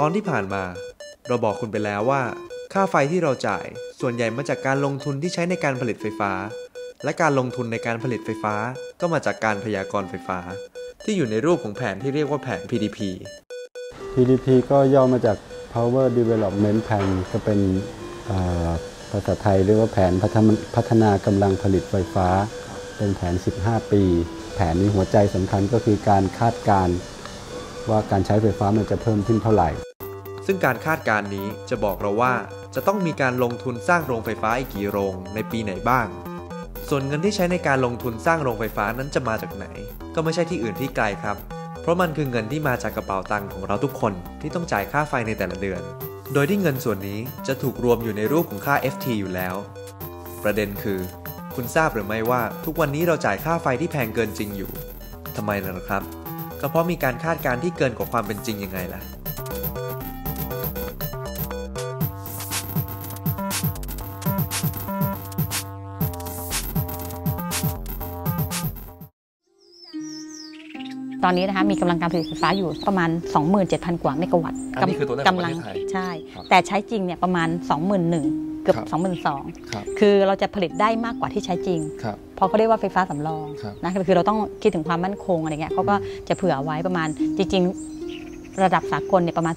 ตอนที่ผ่านมา เราบอกคุณไปแล้วว่า ค่าไฟที่เราจ่าย ส่วนใหญ่มาจากการลงทุนที่ใช้ในการผลิตไฟฟ้า และการลงทุนในการผลิตไฟฟ้า ก็มาจากการพยากรณ์ไฟฟ้า ที่อยู่ในรูปของแผนที่เรียกว่าแผน PDP PDP ก็ย่อมาจาก Power Development Plan ก็เป็นภาษาไทยเรียกว่าแผนพัฒนากำลังผลิตไฟฟ้า เป็นแผน 15 ปี แผนนี้หัวใจสำคัญก็คือการคาดการณ์ ว่าการใช้ไฟฟ้ามันจะเพิ่มขึ้นเท่าไหร่ ซึ่งการคาดการณ์นี้จะบอกเราว่าจะต้องมีการลงทุนสร้างโรงไฟฟ้าอีกกี่โรงในปีไหนบ้าง ส่วนเงินที่ใช้ในการลงทุนสร้างโรงไฟฟ้านั้นจะมาจากไหน ก็ไม่ใช่ที่อื่นที่ไกลครับ เพราะมันคือเงินที่มาจากกระเป๋าตังค์ของเราทุกคนที่ต้องจ่ายค่าไฟในแต่ละเดือน โดยที่เงินส่วนนี้จะถูกรวมอยู่ในรูปของค่า FT อยู่แล้ว ประเด็นคือ คุณทราบหรือไม่ว่าทุกวันนี้เราจ่ายค่าไฟที่แพงเกินจริงอยู่ทำไมล่ะครับ ก็เพราะมีการคาดการณ์ที่เกินกว่าความเป็นจริงยังไงล่ะตอนนี้นะคะมีกำลังการผลิตไฟฟ้าอยู่ประมาณ 27,000 กว่าเมกะวัตต์อันนี้คือตัวเลขของประเทศไทยใช่ แต่ใช้จริงเนี่ยประมาณ 21,000 เกือบ22,000คือเราจะผลิตได้มากกว่าที่ใช้จริง เพราะเขาเรียกว่าไฟฟ้าสำรองนะคือเราต้องคิดถึงความมั่นคงอะไรเงี้ยเขาก็จะเผื่อไว้ประมาณจริง ๆ ระดับสากลเนี่ยประมาณ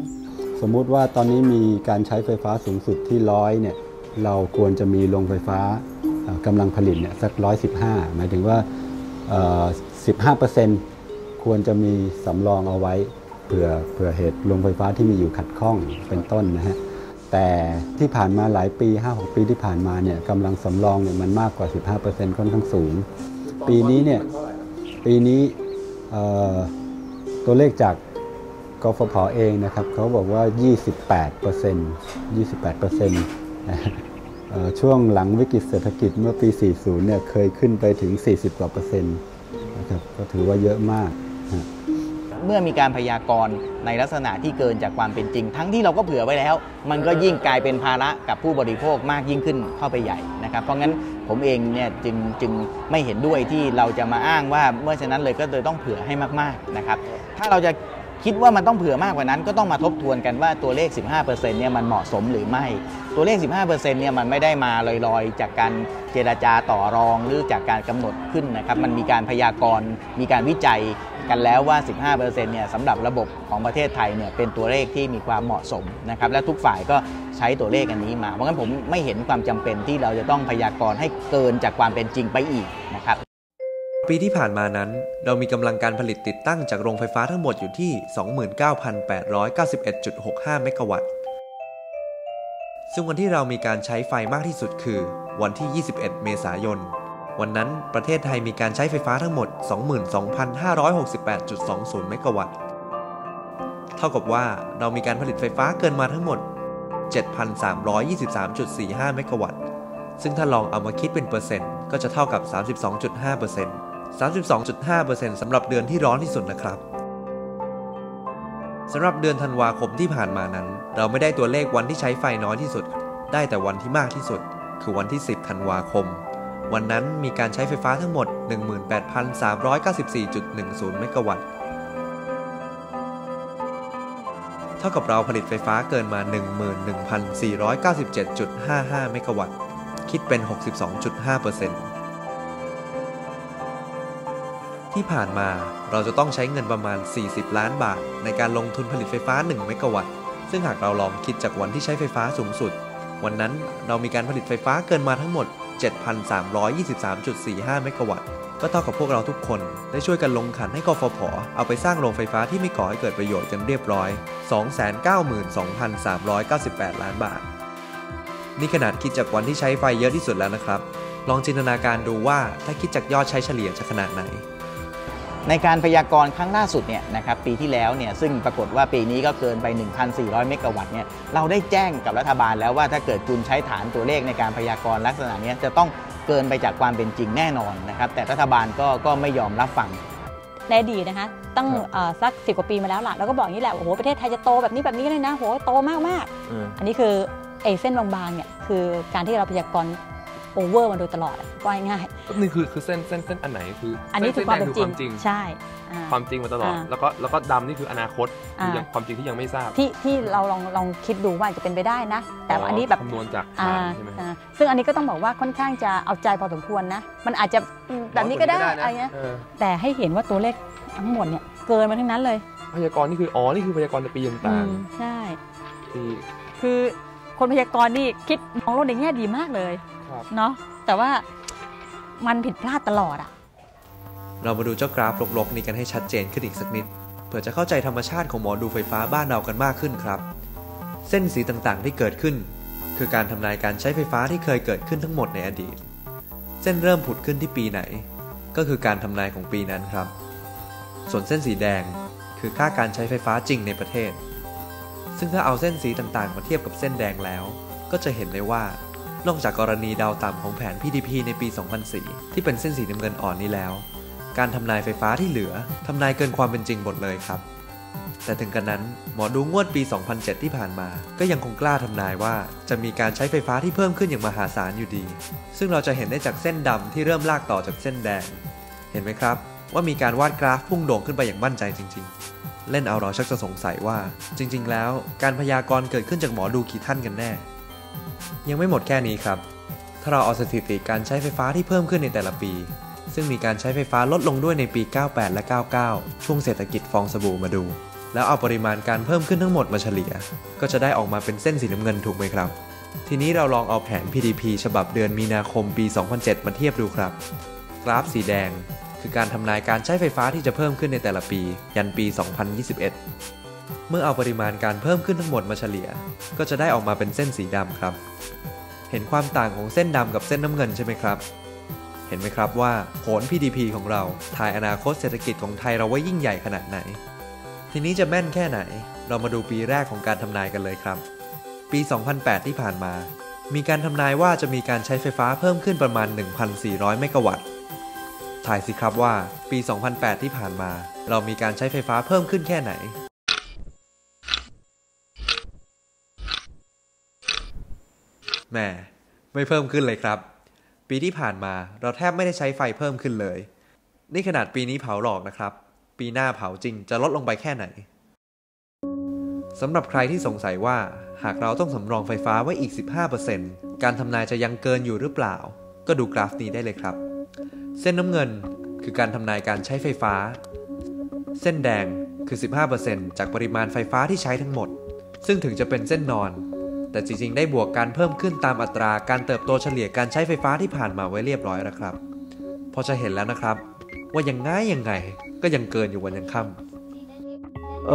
15%สมมุติว่าตอนนี้มีการใช้ไฟฟ้าสูงสุดที่ร้อยเนี่ยเราควรจะมีโรงไฟฟ้ากำลังผลิตเนี่ยสักร้อยสิบห้าหมายถึงว่าสิบห้าเปอร์เซ็นต์ควรจะมีสำรองเอาไว้เผื่อเผื่อเหตุโรงไฟฟ้าที่มีอยู่ขัดข้องเป็นต้นนะฮะ แต่ที่ผ่านมาหลายปี 5-6 ปีที่ผ่านมาเนี่ยกำลังสำรองเนี่ยมันมากกว่า 15%ค่อนข้างสูง ปีนี้เนี่ยปีนี้ตัวเลขจากกฟผเองนะครับเขาบอกว่า 28% 28%นะช่วงหลังวิกฤตเศรษฐกิจเมื่อปี 40 เนี่ยเคยขึ้นไปถึง 40 กว่าเปอร์เซ็นต์นะครับก็ถือว่าเยอะมาก เมื่อมีการพยากรณ์ในลักษณะที่เกินจากความเป็นจริง ทั้งที่เราก็เผื่อไว้แล้ว มันก็ยิ่งกลายเป็นภาระกับผู้บริโภคมากยิ่งขึ้นเข้าไปใหญ่นะครับ เพราะงั้นผมเองเนี่ยจึงจึงไม่เห็นด้วยที่เราจะมาอ้างว่าเมื่อฉะนั้นเลยก็เลยต้องเผื่อให้มากๆนะครับ ถ้าเราจะคิดว่ามันต้องเผื่อมากกว่านั้นก็ต้องมาทบทวนกันว่าตัวเลข 15%เนี่ยมันเหมาะสมหรือไม่ ตัวเลข 15%เนี่ยมันไม่ได้มาลอยๆ จากการเจราจาต่อรองหรือจากการกำหนดขึ้นนะครับ มันมีการพยากรณ์ มีการวิจัย กันแล้วว่า 15%เนี่ยสำหรับระบบของประเทศไทยเนี่ยเป็นตัวเลขที่มีความเหมาะสมนะครับและทุกฝ่ายก็ใช้ตัวเลขอันนี้มา เพราะงั้นผมไม่เห็นความจำเป็นที่เราจะต้องพยากรณ์ให้เกินจากความเป็นจริงไปอีกนะครับปีที่ผ่านมานั้น เรามีกำลังการผลิตติดตั้งจากโรงไฟฟ้าทั้งหมดอยู่ที่ 29,891.65 เมกะวัตต์ ซึ่งวันที่เรามีการใช้ไฟมากที่สุดคือ วันที่ 21 เมษายน วันนั้นประเทศไทยมีการใช้ไฟฟ้าทั้งหมด 22,568.20 เมกะวัตต์ เท่ากับว่าเรามีการผลิตไฟฟ้าเกินมาทั้งหมด 7,323.45 เมกะวัตต์ ซึ่งถ้าลองเอามาคิดเป็นเปอร์เซ็นต์ก็จะเท่ากับ 32.5% 32.5%สำหรับเดือนที่ร้อนที่สุดนะครับสำหรับเดือนธันวาคมที่ผ่านมานั้น เราไม่ได้ตัวเลขวันที่ใช้ไฟน้อยที่สุด ได้แต่วันที่มากที่สุด คือวันที่ 10 ธันวาคม วันนั้นมีการใช้ไฟฟ้าทั้งหมด 18,394.10 เมกะวัตต์ เท่ากับเราผลิตไฟฟ้าเกินมา 11,497.55 เมกะวัตต์ คิดเป็น 62.5%ที่ผ่านมาเราจะต้องใช้เงินประมาณ 40 ล้านบาท ในการลงทุนผลิตไฟฟ้า 1 เมกะวัตต์ ซึ่งหากเราลองคิดจากวันที่ใช้ไฟฟ้าสูงสุด วันนั้นเรามีการผลิตไฟฟ้าเกินมาทั้งหมด 7,323.45 เมกะวัตต์ ก็เท่ากับพวกเราทุกคนได้ช่วยกันลงขันให้กฟผ เอาไปสร้างโรงไฟฟ้าที่ไม่ก่อให้เกิดประโยชน์กันเรียบร้อย 292,398 ล้านบาท นี่ขนาดคิดจากวันที่ใช้ไฟเยอะที่สุดแล้วนะครับ ลองจินตนาการดูว่าถ้าคิดจากยอดใช้เฉลี่ยจะขนาดไหน ในการพยากรณ์ครั้งล่าสุดเนี่ยนะครับปีที่แล้วเนี่ยซึ่งปรากฏว่าปีนี้ก็เกินไป 1,400 เมกะวัตต์เนี่ยเราได้แจ้งกับรัฐบาลแล้วว่าถ้าเกิดคุณใช้ฐานตัวเลขในการพยากรณ์ลักษณะนี้จะต้องเกินไปจากความเป็นจริงแน่นอนนะครับแต่รัฐบาลก็ก็ไม่ยอมรับฟังในอดีตนะคะตั้งสักสิกว่าปีมาแล้วล่ะเราก็บอกอย่างนี้แหละโอ้โหประเทศไทยจะโตแบบนี้แบบนี้เลยนะโหโตมากมากอันนี้คือเอเส้นบางๆเนี่ยคือการที่เราพยากรณ์ โอเวอร์มาโดยตลอดก็ง่ายก็นี่คือคือเส้นเส้นเส้นอันไหนคือๆอัอันนี้คือความเป็นจริงจริงใช่อ่าความจริงมาตลอดอ่าแล้วก็แล้วก็ดำนี่คืออนาคตคือยังอ่าความจริงที่ยังไม่ทราบ ที่ที่เราลองลองคิดดูว่าจะเป็นไปได้นะ แต่ว่าอันนี้แบบคำนวณจากอ่าฐานใช่ไหมอ่าซึ่งอันนี้ก็ต้องบอกว่าค่อนข้างจะเอาใจพอสมควรนะ มันอาจจะแบบนี้ก็ได้อะไรเงี้ยเออแต่ให้เห็นว่าตัวเลขทั้งหมดเนี่ยเกินมาทั้งนั้นเลยพยากรณ์นี่คืออ๋อนี่คือพยากรณ์ในปีอืต่างมใช่ๆที่คือคนพยากรณ์นี่คิดมองโลกในแง่ดีมากเลยครับ เนาะแต่ว่ามันผิดพลาดตลอดอะเรามาดูเจ้ากราฟลกๆนี้กันให้ชัดเจนขึ้นอีกสักนิดเพื่อจะเข้าใจธรรมชาติของหมอดูไฟฟ้าบ้านเรากันมากขึ้นครับ เส้นสีต่างๆที่เกิดขึ้น คือการทำนายการใช้ไฟฟ้าที่เคยเกิดขึ้นทั้งหมดในอดีต เส้นเริ่มผุดขึ้นที่ปีไหน ก็คือการทำนายของปีนั้นครับ ส่วนเส้นสีแดงคือค่าการใช้ไฟฟ้าจริงในประเทศ ซึ่งถ้าเอาเส้นสีต่างๆ มาเทียบกับเส้นแดงแล้ว ก็จะเห็นได้ว่า นอกจากกรณีดาวต่ำของแผน PDP ในปี 2004 ที่เป็นเส้นสีน้ำเงินอ่อนนี้แล้ว การทำนายไฟฟ้าที่เหลือทำนายเกินความเป็นจริงหมดเลยครับ แต่ถึงกระนั้นหมอดูงวดปี 2007 ที่ผ่านมา ก็ยังคงกล้าทำนายว่าจะมีการใช้ไฟฟ้าที่เพิ่มขึ้นอย่างมหาศาลอยู่ดี ซึ่งเราจะเห็นได้จากเส้นดำที่เริ่มลากต่อจากเส้นแดง เห็นไหมครับ ว่ามีการวาดกราฟพุ่งโด่งขึ้นไปอย่างมั่นใจจริง ๆเล่นเอาเราชักจะสงสัยว่า จริง ๆ แล้วการพยากรณ์เกิดขึ้นจากหมอดูกี่ท่านกันแน่ ยังไม่หมดแค่นี้ครับ ถ้าเราเอาสถิติการใช้ไฟฟ้าที่เพิ่มขึ้นในแต่ละปี ซึ่งมีการใช้ไฟฟ้าลดลงด้วยในปี 98 และ 99 ช่วงเศรษฐกิจฟองสบู่มาดู แล้วเอาปริมาณการเพิ่มขึ้นทั้งหมดมาเฉลี่ย ก็จะได้ออกมาเป็นเส้นสีน้ำเงินถูกไหมครับ ทีนี้เราลองเอาแผน PDP ฉบับเดือนมีนาคมปี 2007 มาเทียบดูครับ กราฟสีแดงคือการทำนายการใช้ไฟฟ้าที่จะเพิ่มขึ้นในแต่ละปี ยันปี 2021 เมื่อเอาปริมาณการเพิ่มขึ้นทั้งหมดมาเฉลี่ย ก็จะได้ออกมาเป็นเส้นสีดำครับ เห็นความต่างของเส้นดำกับเส้นน้ำเงินใช่ไหมครับ เห็นไหมครับว่าโหน PDP ของเราทายอนาคตเศรษฐกิจของไทยเราไว้ยิ่งใหญ่ขนาดไหน ทีนี้จะแม่นแค่ไหน เรามาดูปีแรกของการทำนายกันเลยครับ ปี 2008 ที่ผ่านมา มีการทำนายว่าจะมีการใช้ไฟฟ้าเพิ่มขึ้นประมาณ 1,400 เมกะวัตต์ถ่ายสิครับว่าปี 2008 ที่ผ่านมา เรามีการใช้ไฟฟ้าเพิ่มขึ้นแค่ไหน แหมไม่เพิ่มขึ้นเลยครับ ปีที่ผ่านมาเราแทบไม่ได้ใช้ไฟเพิ่มขึ้นเลย นี่ขนาดปีนี้เผาหลอกนะครับ ปีหน้าเผาจริงจะลดลงไปแค่ไหนสำหรับใครที่สงสัยว่า หากเราต้องสำรองไฟฟ้าไว้อีก 15%การทำนายจะยังเกินอยู่หรือเปล่า ก็ดูกราฟนี้ได้เลยครับ เส้นน้ำเงินคือการทำนายการใช้ไฟฟ้า เส้นแดงคือ 15%จากปริมาณไฟฟ้าที่ใช้ทั้งหมด ซึ่งถึงจะเป็นเส้นนอน แต่จริงๆ ได้บวกการเพิ่มขึ้นตามอัตราการเติบโตเฉลี่ยการใช้ไฟฟ้าที่ผ่านมาไว้เรียบร้อยแล้วครับ พอจะเห็นแล้วนะครับ ว่ายังไงยังไงก็ยังเกินอยู่วันยังค่ำ